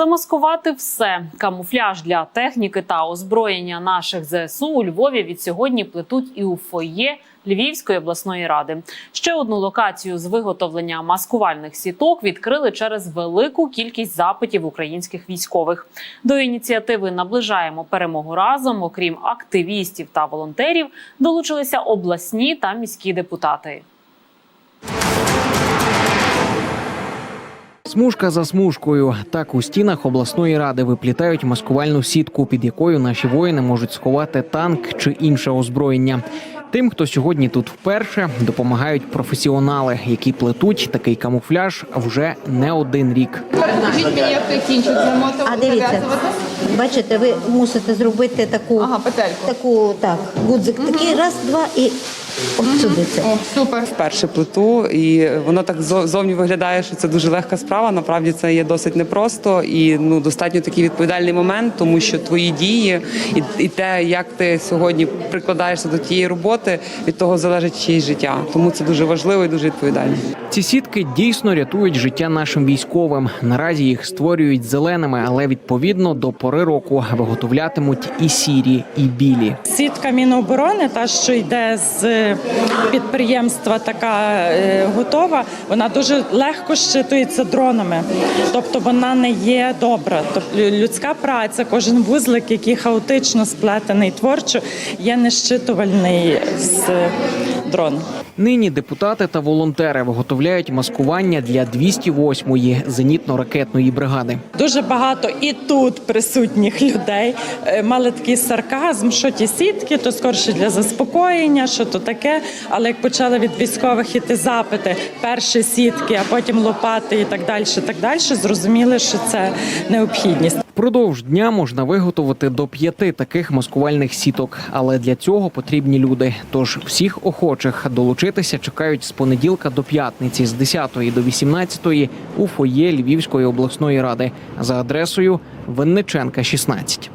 Замаскувати все камуфляж для техніки та озброєння наших ЗСУ у Львові від сьогодні плетуть і у фоє Львівської обласної ради. Ще одну локацію з виготовлення маскувальних сіток відкрили через велику кількість запитів українських військових. До ініціативи наближаємо перемогу разом. Окрім активістів та волонтерів, долучилися обласні та міські депутати. Смужка за смужкою. Так у стінах обласної ради виплітають маскувальну сітку, під якою наші воїни можуть сховати танк чи інше озброєння. Тим, хто сьогодні тут вперше, допомагають професіонали, які плетуть такий камуфляж вже не один рік. Покажіть мені, як А дивіться, бачите, ви мусите зробити таку, Ага, петельку. таку так, гудзик такий, раз, два і от сюди це. О, супер. вперше плиту, і воно так зо- зовні виглядає, що це дуже легка справа. Насправді це є досить непросто і ну достатньо такий відповідальний момент, тому що твої дії і, і те, як ти сьогодні прикладаєшся до тієї роботи, від того залежить чиєсь життя. Тому це дуже важливо і дуже відповідально. Ці сітки дійсно рятують життя нашим військовим. Наразі їх створюють зеленими, але відповідно до пори року виготовлятимуть і сірі, і білі. Сітка Міноборони, та що йде з підприємства, така е, готова, вона дуже легко щитується дронами, тобто вона не є добра. Тобто людська праця, кожен вузлик, який хаотично сплетений творчо, є нещитувальний з дрону. Нині депутати та волонтери виготовляють маскування для 208-ї зенітно-ракетної бригади. Дуже багато і тут присутніх людей е, мали такий сарказм, що ті сітки, то скорше для заспокоєння, що то таке. Але як почали від військових іти запити, перші сітки, а потім лопати і так далі, так далі, зрозуміли, що це необхідність. Впродовж дня можна виготовити до п'яти таких маскувальних сіток, але для цього потрібні люди. Тож всіх охочих долучитися чекають з понеділка до п'ятниці, з 10 до 18 у фоє Львівської обласної ради за адресою Винниченка 16.